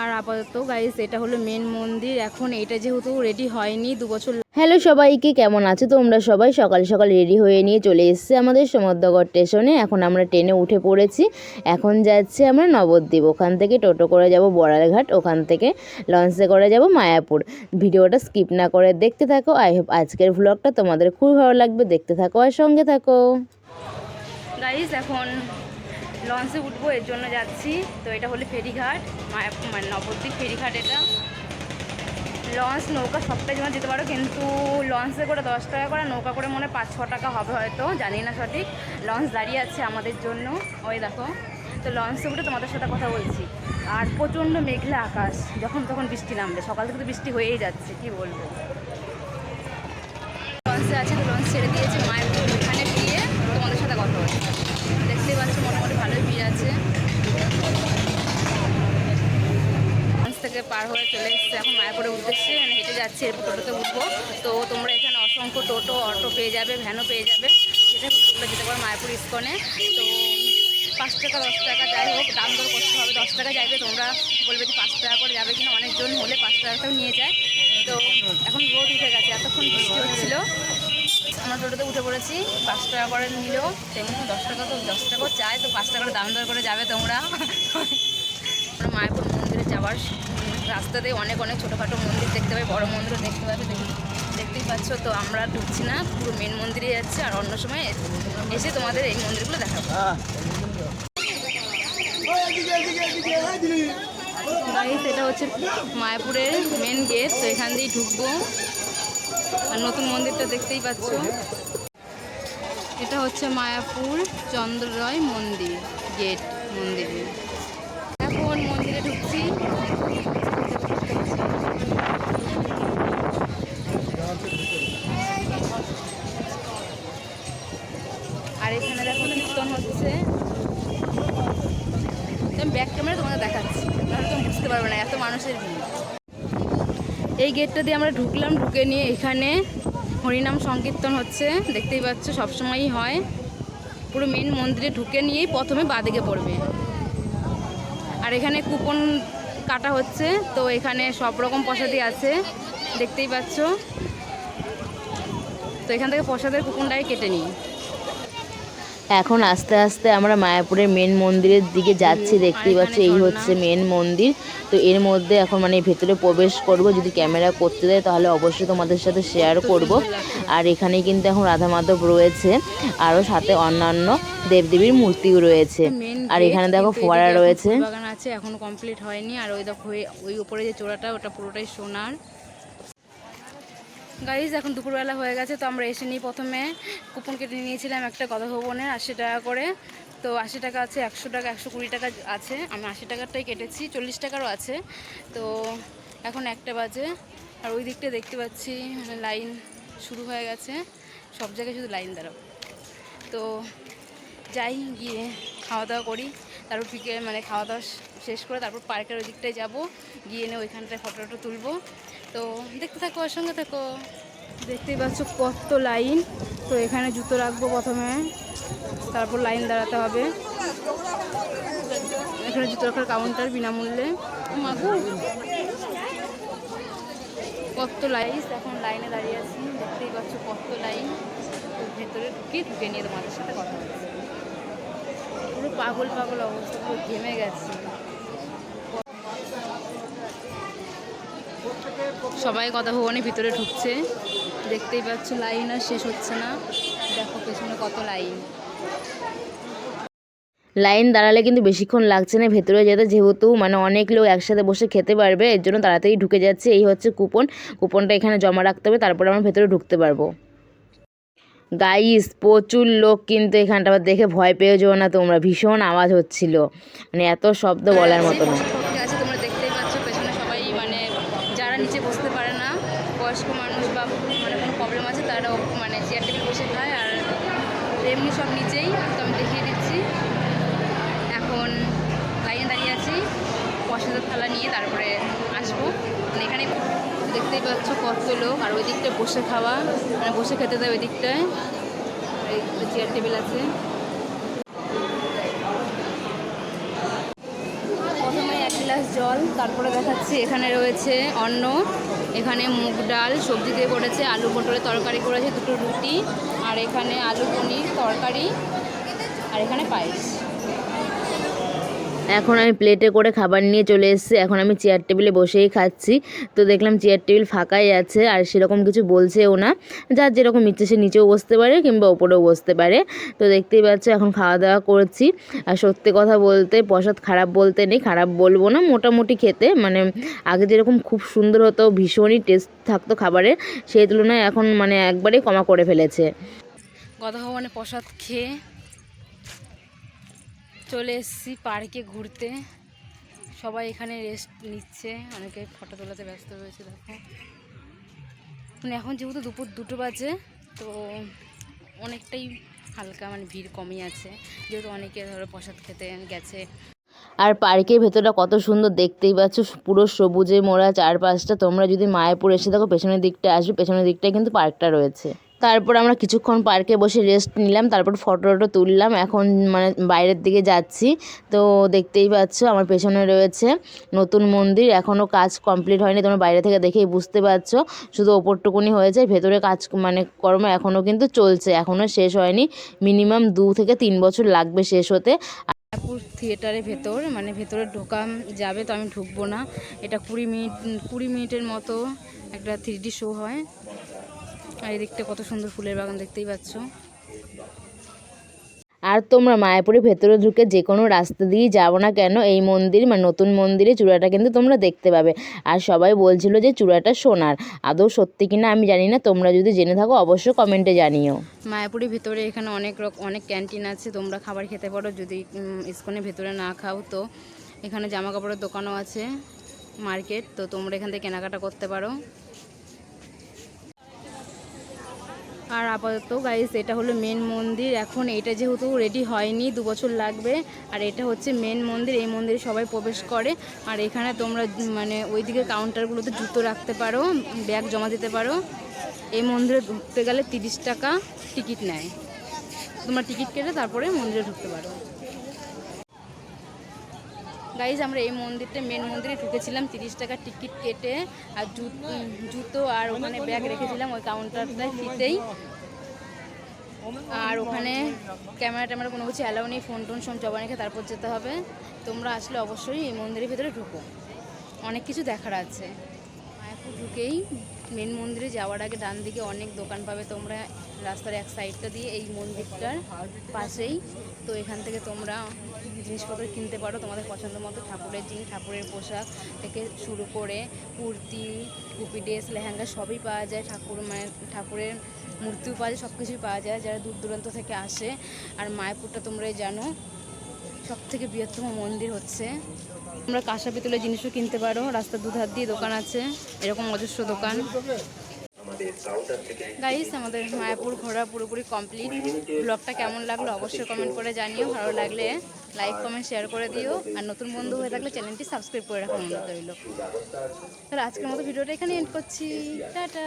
আর আপাতত গাইস এটা হলো মেন মন্দির। এখন এটা যেহেতু রেডি হয়নি দু বছর হ্যালো সবাইকে কেমন আছো তোমরা সবাই? সকাল সকাল রেডি হয়ে নিয়ে চলে এসেছি আমাদের সমুদ্রগড় স্টেশনে এখন আমরা ট্রেনে উঠে পড়েছি। এখন যাচ্ছি আমরা নবদ্বীপ। ওখান থেকে টোটো করে যাব বড়ালঘাট। ওখান থেকে লঞ্চে করে যাব মায়াপুর। ভিডিওটা স্কিপ না করে দেখতে থাকো। আই হোপ আজকের ভ্লগটা তোমাদের খুব ভালো লাগবে। দেখতে থাকো আর সঙ্গে থাকো। গাইস এখন লঞ্চে উঠবো, এর জন্য যাচ্ছি। তো এটা হলো ফেরিঘাট মানে নবদ্বীপ ফেরিঘাট এটা। লঞ্চ নৌকা সবটাই জমা যেতে পারো, কিন্তু লঞ্চে করে দশ টাকা করে, নৌকা করে মনে পাঁচ, ছ টাকা হবে হয়তো, জানি না সঠিক। লঞ্চ দাঁড়িয়ে আছে আমাদের জন্য। ওই দেখো, তো লঞ্চে উঠে তোমাদের সাথে কথা বলছি। আর প্রচণ্ড মেঘলা আকাশ, যখন তখন বৃষ্টি নামবে। সকাল থেকে তো বৃষ্টি হয়েই যাচ্ছে, কি বলব। লঞ্চে আছে, তো লঞ্চ ছেড়ে দিয়েছে মায়ের ওখানে গিয়ে তোমাদের সাথে কথা বলছি। দেখতেই পাচ্ছ, মোটামুটি ভালোই ভিড় আছে। থেকে পার হয়ে চলে এসেছে এখন মায়াপুরের উদ্দেশ্যে মানে হেঁটে যাচ্ছে, এরপর টোটোতে উঠবো। তো তোমরা এখানে অসংখ্য টোটো, অটো পেয়ে যাবে, ভ্যানও পেয়ে যাবে। যেটা তোমরা যেতে পারো মায়াপুর ইস্কনে। তো পাঁচ টাকা, দশ টাকা, যাই হোক, দাম দর করতে হবে, দশ টাকা যাইবে, তোমরা বলবে যে পাঁচ টাকা করে যাবে কিনা, অনেকজন হলে পাঁচ টাকাটাও নিয়ে যায়। তো এখন রোদ উঠে গেছে, এতক্ষণ বৃষ্টি হচ্ছিল। আমরা টোটোতে উঠে পড়েছি, পাঁচ টাকা করে নিল। তেমন দশ টাকা তো, দশ টাকা চায় তো পাঁচ টাকা করে দাম দর করে যাবে তোমরা। আমরা মায়াপুর মন্দিরে যাওয়ার রাস্তাতে অনেক অনেক ছোটোখাটো মন্দির দেখতে পাবে বড় মন্দিরও দেখতে পাবে দেখি- দেখতেই পাচ্ছ। তো আমরা ঢুকছি না, পুরো মেন মন্দিরে যাচ্ছে, আর অন্য সময় এসে তোমাদের এই মন্দিরগুলো দেখাবো। এটা হচ্ছে মায়াপুরের মেন গেট তো এখান দিয়েই ঢুকবো। আর নতুন মন্দিরটা দেখতেই পাচ্ছ। এটা হচ্ছে মায়াপুর চন্দ্ররয় মন্দির, গেট মন্দিরে। এখন মন্দিরে ঢুকছি। আর এখানে দেখো কীর্তন হচ্ছে। আমি ব্যাক ক্যামেরা তোমাদের দেখাচ্ছি। নাহলে তুমি বুঝতে পারবে না, এত মানুষের ভিড়। এই গেটটা দিয়ে আমরা ঢুকলাম, ঢুকে নিয়ে এখানে হরিনাম সংকীর্তন হচ্ছে। দেখতেই পাচ্ছ, সবসময়ই হয়। পুরো মেন মন্দিরে ঢুকে নিয়েই প্রথমে বাদিকে পড়বে। আর এখানে কুপন কাটা হচ্ছে, তো এখানে সব রকম প্রসাদই আছে। দেখতেই পাচ্ছ। তো এখান থেকে প্রসাদের কুপনটাই কেটে নিই। এখন আস্তে আস্তে আমরা মায়াপুরের মেন মন্দিরের দিকে যাচ্ছি দেখতেই পাচ্ছি এই হচ্ছে মেন মন্দির। তো এর মধ্যে এখন মানে ভেতরে প্রবেশ করব যদি ক্যামেরা করতে দেয় তাহলে অবশ্যই তোমাদের সাথে শেয়ার করব। আর এখানে কিন্তু এখন রাধা মাধব রয়েছে আরও সাথে অন্যান্য দেবদেবীর মূর্তিও রয়েছে। আর এখানে দেখো ফোয়ারা রয়েছে। বাগান আছে এখনও কমপ্লিট হয়নি। আর ওই দেখো ওই- ওই উপরে যে চূড়াটা ওটা পুরোটাই সোনার। গাইজ এখন দুপুরবেলা হয়ে গেছে, তো আমরা এসে নিই প্রথমে। কুপন কেটে নিয়েছিলাম একটা কথা ভবনের, আশি টাকা করে। তো আশি টাকা আছে, একশো টাকা, একশো কুড়ি টাকা আছে। আমি আশি টাকারটাই কেটেছি, চল্লিশ টাকারও আছে। তো এখন একটা বাজে। আর ওই দিকটা দেখতে পাচ্ছি মানে লাইন শুরু হয়ে গেছে। সব জায়গায় শুধু লাইন দাঁড়াও। তো যাই গিয়ে খাওয়া দাওয়া করি। তারপর পিকে মানে খাওয়া দাওয়া শেষ করে তারপর পার্কের ওই দিকটায় যাব। গিয়ে এনে ওইখানটায় ফটো টটো তুলবো। তো দেখতে থাকো ওর সঙ্গে থাকো। দেখতেই পাচ্ছ কত লাইন। তো এখানে জুতো রাখব প্রথমে। তারপর লাইন দাঁড়াতে হবে। এখানে জুতো রাখার কাউন্টার বিনামূল্যে। মাগু। কত লাইন। এখন লাইনে দাঁড়িয়ে আছি। দেখতেই পাচ্ছ কত লাইন। ভেতরে ঢুকে ঢুকে নিয়ে তোমাদের সাথে কথা বলছি। পুরো পাগল পাগল অবস্থা পুরো ঘেমে গেছে। সবাই কথা ভবনের ভিতরে ঢুকছে। দেখতেই পাচ্ছ, লাইন আর শেষ হচ্ছে না। দেখো পেছনে কত লাইন। লাইন দাঁড়ালে কিন্তু বেশিক্ষণ লাগছে না, ভেতরে যেতে যেহেতু মানে অনেক লোক একসাথে বসে খেতে পারবে, এর জন্য তাড়াতাড়ি ঢুকে যাচ্ছে। এই হচ্ছে কুপন। কুপনটা এখানে জমা রাখতে হবে, তারপরে আমরা ভেতরে ঢুকতে পারব। গাইস প্রচুর লোক কিন্তু এখানটা দেখে ভয় পেয়ে যাও না তোমরা? ভীষণ আওয়াজ হচ্ছিল। মানে এত শব্দ বলার মতো না ভক্তি আছে তোমরা দেখতেই পাচ্ছ পেছনে সবাই মানে যারা নিচে বসতে পারে না বয়স্ক মানুষ বা মানে কোনো প্রবলেম আছে, তারাও মানে চেয়ার টেবিল বসে খায় আর এমনি সব নিচেই, তো আমি দেখিয়ে দিচ্ছি। এখন লাইনে দাঁড়িয়ে আছি পয়সাদের থালা নিয়ে তারপরে আসব। মানে এখানে দেখতেই পাচ্ছ কত লোক, আর ওই দিকটায় বসে খাওয়া মানে বসে খেতে দেয় ওই দিকটায়। চেয়ার টেবিল আছে। প্রথমে এক গ্লাস জল, তারপরে দেখাচ্ছি এখানে রয়েছে অন্ন। এখানে মুগ ডাল, সবজি দিয়ে করেছে, আলু পটলের তরকারি করেছে, দুটো রুটি, আর এখানে আলু পনির তরকারি, আর এখানে পায়েস। এখন আমি প্লেটে করে খাবার নিয়ে চলে এসেছি। এখন আমি চেয়ার টেবিলে বসেই খাচ্ছি। তো দেখলাম চেয়ার টেবিল ফাঁকাই আছে আর সেরকম কিছু বলছেও না। যার যেরকম ইচ্ছে সে নিচেও বসতে পারে কিংবা ওপরেও বসতে পারে। তো দেখতেই পাচ্ছ এখন খাওয়া দাওয়া করছি। আর সত্যি কথা বলতে প্রসাদ খারাপ বলতে নেই, খারাপ বলব না। মোটামুটি খেতে মানে আগে যেরকম খুব সুন্দর হতো, ভীষণই টেস্ট থাকতো খাবারের, সেই তুলনায় এখন মানে একবারেই কমা করে ফেলেছে। গদা ভবনে প্রসাদ খেয়ে চলে এসেছি পার্কে ঘুরতে। সবাই এখানে রেস্ট নিচ্ছে। অনেকে ফটো তোলাতে ব্যস্ত রয়েছে, দেখো। মানে এখন যেহেতু দুপুর দুটো বাজে, তো অনেকটাই হালকা মানে ভিড় কমই আছে। যেহেতু অনেকে ধরো প্রসাদ খেতে গেছে। আর পার্কের ভেতরটা কত সুন্দর দেখতেই পাচ্ছ। পুরো সবুজে মোড়া চারপাশটা। তোমরা যদি মায়াপুর এসে দেখো, পেছনের দিকটা আসবে, পেছনের দিকটায় কিন্তু পার্কটা রয়েছে। তারপর আমরা কিছুক্ষণ পার্কে বসে রেস্ট নিলাম, তারপর ফটো টটো তুললাম। এখন মানে বাইরের দিকে যাচ্ছি। তো দেখতেই পাচ্ছ, আমার পেছনে রয়েছে নতুন মন্দির। এখনও কাজ কমপ্লিট হয়নি, তোমরা বাইরে থেকে দেখেই বুঝতে পারছ। শুধু ওপরটুকুনি হয়েছে ভেতরে কাজ মানে কর্ম এখনও কিন্তু চলছে। এখনও শেষ হয়নি মিনিমাম দু থেকে তিন বছর লাগবে শেষ হতে। মায়াপুর থিয়েটারের ভেতর মানে ভেতরে ঢোকা যাবে তো আমি ঢুকবো না। এটা কুড়ি মিনিট, কুড়ি মিনিটের মতো একটা থ্রি শো হয়। আর এদিকটা কত সুন্দর ফুলের বাগান দেখতেই পাচ্ছ। আর তোমরা মায়াপুরের ভেতরে ঢুকে যে কোনো রাস্তা দিয়ে যাব না কেন এই মন্দির মানে নতুন মন্দিরে চূড়াটা কিন্তু তোমরা দেখতে পাবে। আর সবাই বলছিল যে চূড়াটা সোনার। আদৌ সত্যি কিনা আমি জানি না তোমরা যদি জেনে থাকো অবশ্যই কমেন্টে জানিও। মায়াপুরের ভেতরে এখানে অনেক রকম অনেক ক্যান্টিন আছে তোমরা খাবার খেতে পারো যদি ইস্কনের ভেতরে না খাও তো। এখানে জামা কাপড়ের দোকানও আছে মার্কেট তো তোমরা এখান থেকে কেনাকাটা করতে পারো। আর আপাতত গাইস এটা হলো মেন মন্দির। এখন এটা যেহেতু রেডি হয়নি, দু বছর লাগবে। আর এটা হচ্ছে মেন মন্দির, এই মন্দিরে সবাই প্রবেশ করে। আর এখানে তোমরা মানে ওইদিকে কাউন্টারগুলোতে জুতো রাখতে পারো ব্যাগ জমা দিতে পারো। এই মন্দিরে ঢুকতে গেলে তিরিশ টাকা টিকিট নেয়। তোমরা টিকিট কেটে তারপরে মন্দিরে ঢুকতে পারো। গাইজ আমরা এই মন্দিরটা মেন মন্দিরে ঢুকেছিলাম, তিরিশ টাকা টিকিট কেটে, আর জুতো আর ওখানে ব্যাগ রেখেছিলাম ওই কাউন্টারটায় ফিতেই আর ওখানে ক্যামেরা ট্যামেরা কোনো কিছু অ্যালাউ নেই ফোন টোন সব জমা রেখে তারপর যেতে হবে। তোমরা আসলে অবশ্যই এই মন্দিরের ভেতরে ঢুকো। অনেক কিছু দেখার আছে। ঢুকেই মেন মন্দিরে যাওয়ার আগে ডান দিকে অনেক দোকান পাবে তোমরা। রাস্তার এক সাইডটা দিয়ে এই মন্দিরটার পাশেই। তো এখান থেকে তোমরা জিনিসপত্র কিনতে পারো তোমাদের পছন্দ মতো ঠাকুরের জিনিস ঠাকুরের পোশাক থেকে শুরু করে কুর্তি কুপি ড্রেস, লেহেঙ্গা সবই পাওয়া যায়। ঠাকুর মানে ঠাকুরের মূর্তিও পাওয়া যায় সব কিছুই পাওয়া যায়। যারা দূর দূরান্ত থেকে আসে, আর মায়াপুরটা তোমরাই জানো সব থেকে বৃহত্তম মন্দির হচ্ছে তোমরা কাঁসা পিতলের জিনিসও কিনতে পারো। রাস্তার দুধার দিয়ে দোকান আছে। এরকম অজস্র দোকান। গাইস আমাদের মায়াপুর ঘোরা পুরোপুরি কমপ্লিট ব্লগটা কেমন লাগল অবশ্যই কমেন্ট করে জানিও। ভালো লাগলে লাইক কমেন্ট শেয়ার করে দিও। আর নতুন বন্ধু হয়ে থাকলে চ্যানেলটি সাবস্ক্রাইব করে রাখার অনুরোধ রইল তাহলে আজকের মতো ভিডিওটা এখানে এন্ড করছি। টাটা।